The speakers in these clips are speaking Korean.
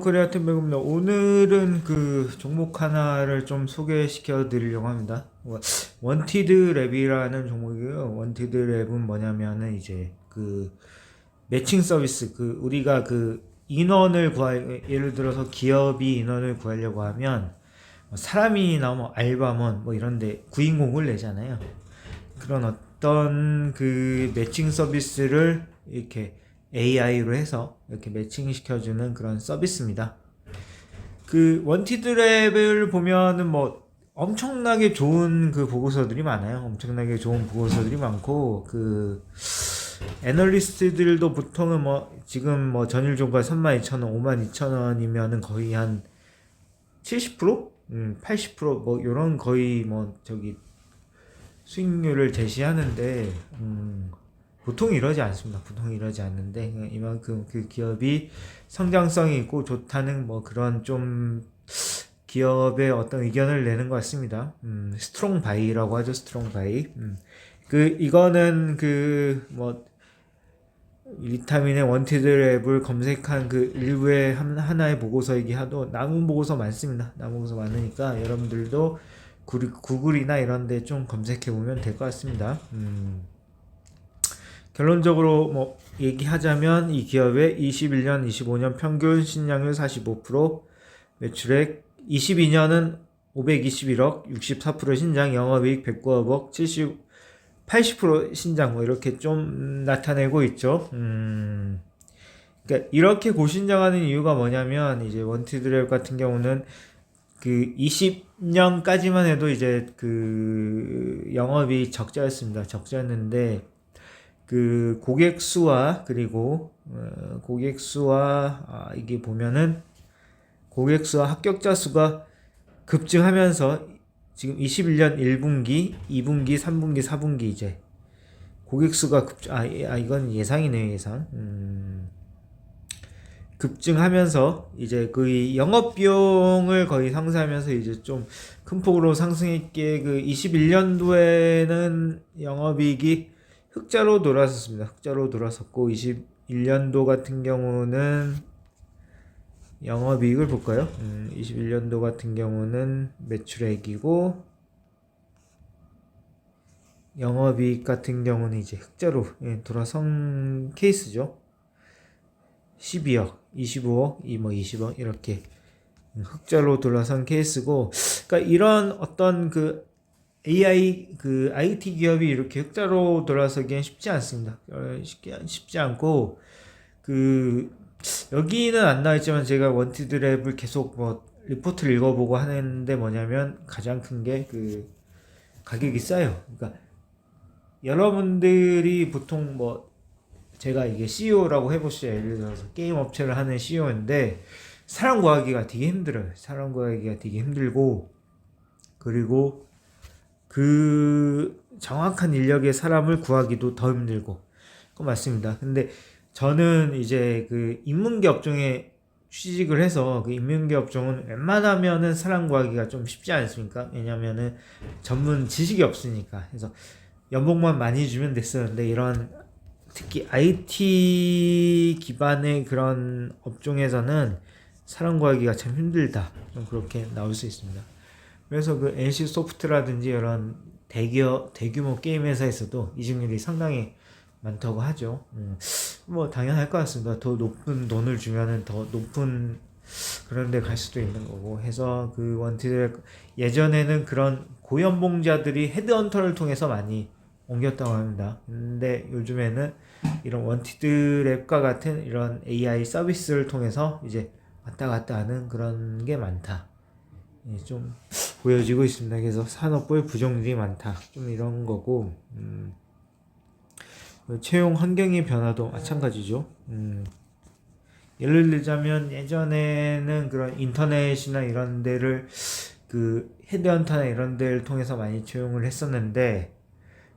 코리아 팀백입니다. 오늘은 그 종목 하나를 좀 소개시켜 드리려고 합니다. 원티드 랩이라는 종목이고요. 원티드 랩은 뭐냐면은 이제 그 매칭 서비스 그 우리가 그 인원을 구할 예를 들어서 기업이 인원을 구하려고 하면 뭐 사람이 나오면 알바몬 뭐 이런데 구인공을 내잖아요. 그런 어떤 그 매칭 서비스를 이렇게 AI로 해서 이렇게 매칭 시켜주는 그런 서비스입니다. 그 원티드 랩을 보면은 뭐 엄청나게 좋은 그 보고서들이 많아요. 엄청나게 좋은 보고서들이 많고 그 애널리스트들도 보통은 뭐 지금 뭐 전일 종가 32,000원, 52,000원이면은 거의 한 70%? 음, 80%뭐 요런 거의 뭐 저기 수익률을 제시하는데 음, 보통 이러지 않습니다. 보통 이러지 않는데 이만큼 그 기업이 성장성이 있고 좋다는 뭐 그런 좀 기업의 어떤 의견을 내는 것 같습니다. 음, 스트롱 바이라고 하죠. 스트롱 바이. 음, 그 이거는 그뭐 비타민의 원티드 랩을 검색한 그 일부의 한, 하나의 보고서이기 하도 남은 보고서 많습니다. 남은 보고서 많으니까 여러분들도 구글이나 이런 데 좀 검색해 보면 될 것 같습니다. 음. 결론적으로 뭐 얘기하자면 이 기업의 21년, 25년 평균 신장률 45%, 매출액 22년은 521억, 64% 신장, 영업이익 109억, 70, 80% 신장 뭐 이렇게 좀 나타내고 있죠. 음. 그러니까 이렇게 고신장하는 이유가 뭐냐면 이제 원티드랩 같은 경우는 그 20년까지만 해도 이제 그 영업이 적자였습니다. 적자였는데 그 고객 수와 그리고 어, 고객 수와 아, 이게 보면은 고객 수와 합격자 수가 급증하면서 지금 21년 1분기, 2분기, 3분기, 4분기 이제 고객 수가 급증 아, 아 이건 예상이네요 예상. 음, 급증하면서 이제 그 영업 비용을 거의 상쇄하면서 이제 좀 큰 폭으로 상승했기에 그 21년도에는 영업이익이 흑자로 돌아섰습니다. 흑자로 돌아섰고 21년도 같은 경우는 영업이익을 볼까요? 음, 21년도 같은 경우는 매출액이고 영업이익 같은 경우는 이제 흑자로 예, 돌아선 케이스죠. 12억, 25억, 이뭐 20억 이렇게 흑자로 돌아선 케이스고, 그러니까 이런 어떤 그 AI 그 IT 기업이 이렇게 흑자로 돌아서기엔 쉽지 않습니다. 어, 쉽지, 쉽지 않고 그 여기는 안 나와있지만 제가 원티드 랩을 계속 뭐 리포트를 읽어보고 하는데 뭐냐면 가장 큰 게 그 가격이 싸요. 그러니까 여러분들이 보통 뭐 제가 이게 CEO라고 해보시죠. 예를 들어서 게임 업체를 하는 CEO인데 사람 구하기가 되게 힘들어요. 사람 구하기가 되게 힘들고 그리고 그 정확한 인력의 사람을 구하기도 더 힘들고 그 맞습니다. 근데 저는 이제 그 인문계 업종에 취직을 해서 그 인문계 업종은 웬만하면은 사람 구하기가 좀 쉽지 않습니까? 왜냐면은 전문 지식이 없으니까. 그래서 연봉만 많이 주면 됐었는데 이런 특히 IT 기반의 그런 업종에서는 사람 구하기가 참 힘들다. 좀 그렇게 나올 수 있습니다. 그래서 그 NC 소프트라든지 이런 대기업, 대규모 게임 회사에서도 이직률이 상당히 많다고 하죠. 음, 뭐 당연할 것 같습니다. 더 높은 돈을 주면은 더 높은 그런 데 갈 수도 있는 거고 해서 그 원티드 예전에는 그런 고연봉자들이 헤드헌터를 통해서 많이 옮겼다고 합니다. 근데 요즘에는 이런 원티드 랩과 같은 이런 AI 서비스를 통해서 이제 왔다 갔다 하는 그런 게 많다. 예, 좀 보여지고 있습니다. 그래서 산업부의 부정들이 많다. 좀 이런 거고, 음, 채용 환경의 변화도 마찬가지죠. 음, 예를 들자면 예전에는 그런 인터넷이나 이런 데를 그 헤드헌터나 이런 데를 통해서 많이 채용을 했었는데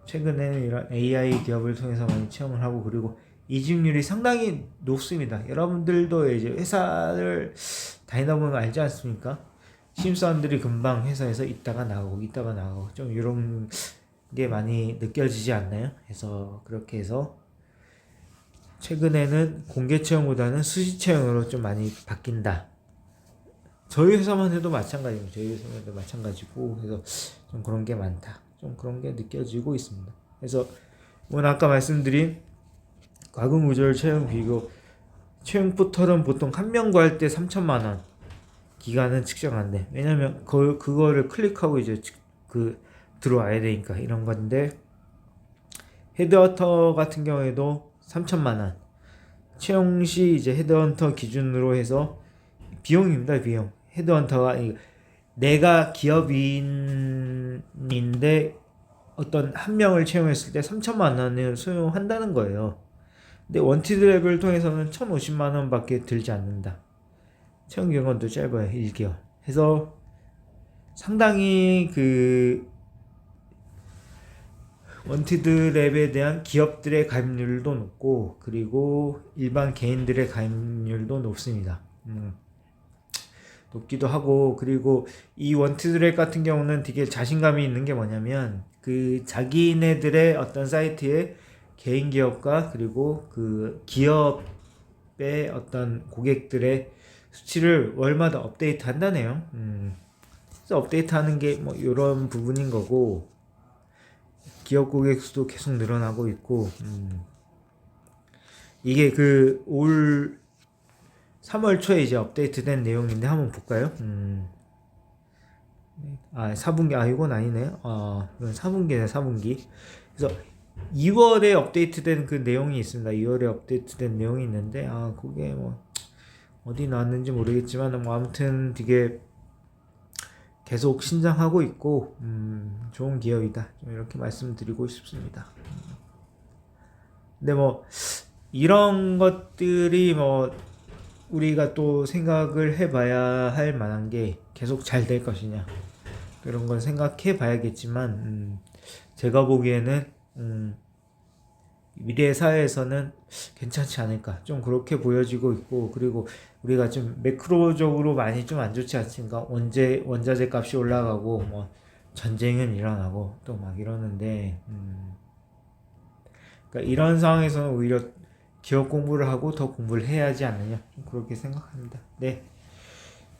최근에는 이런 AI 기업을 통해서 많이 채용을 하고 그리고 이직률이 상당히 높습니다. 여러분들도 이제 회사를 다니다 보면 알지 않습니까? 신입사원들이 금방 회사에서 있다가 나가고 있다가 나가고 좀 이런 게 많이 느껴지지 않나요? 그래서 그렇게 해서 최근에는 공개 채용보다는 수시 채용으로 좀 많이 바뀐다. 저희 회사만 해도 마찬가지고 저희 회사만 해도 마찬가지고 그래서 좀 그런 게 많다. 좀 그런 게 느껴지고 있습니다. 그래서 오늘 아까 말씀드린 과금 우절 채용 비교 채용 포털은 보통 한명 구할 때 3천만 원 기간은 측정 안 돼. 왜냐면 그 그거를 클릭하고 이제 즉- 그 들어와야 되니까 이런 건데 헤드헌터 같은 경우에도 3천만 원. 채용 시 이제 헤드헌터 기준으로 해서 비용입니다 비용. 헤드헌터가 이- 내가 기업인인데 어떤 한 명을 채용했을 때 3천만 원을 소요한다는 거예요. 근데 원티드 랩을 통해서는 1,050만 원밖에 들지 않는다 채용 기간도 짧아요. 1개월. 해서 상당히 그 원티드 랩에 대한 기업들의 가입률도 높고 그리고 일반 개인들의 가입률도 높습니다. 음, 높기도 하고 그리고 이 원티드 랩 같은 경우는 되게 자신감이 있는 게 뭐냐면 그 자기네들의 어떤 사이트에 개인 기업과 그리고 그 기업의 어떤 고객들의 수치를 월마다 업데이트 한다네요. 음, 업데이트 하는 게 뭐 이런 부분인 거고 기업 고객 수도 계속 늘어나고 있고 음. 이게 그 올 3월 초에 이제 업데이트된 내용인데 한번 볼까요? 음. 아 4분기 아 이건 아니네요. 아 이건 4분기네 4분기. 그래서 2월에 업데이트된 그 내용이 있습니다. 2월에 업데이트된 내용이 있는데 아 그게 뭐 어디 나왔는지 모르겠지만 뭐 아무튼 되게 계속 신장하고 있고 음, 좋은 기업이다. 좀 이렇게 말씀드리고 싶습니다. 근데 뭐 이런 것들이 뭐 우리가 또 생각을 해봐야 할 만한 게 계속 잘 될 것이냐 그런 건 생각해 봐야겠지만 음, 제가 보기에는 음, 미래 사회에서는 괜찮지 않을까. 좀 그렇게 보여지고 있고 그리고 우리가 좀 매크로적으로 많이 좀 안 좋지 않습니까? 원재 원자재 값이 올라가고 뭐 전쟁은 일어나고 또 막 이러는데 음, 그러니까 이런 상황에서는 오히려 기업 공부를 하고 더 공부를 해야 하지 않느냐. 좀 그렇게 생각합니다. 네.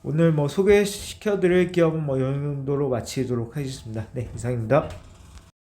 오늘 뭐 소개시켜 드릴 기업은 뭐 이 정도로 마치도록 하겠습니다. 네 이상입니다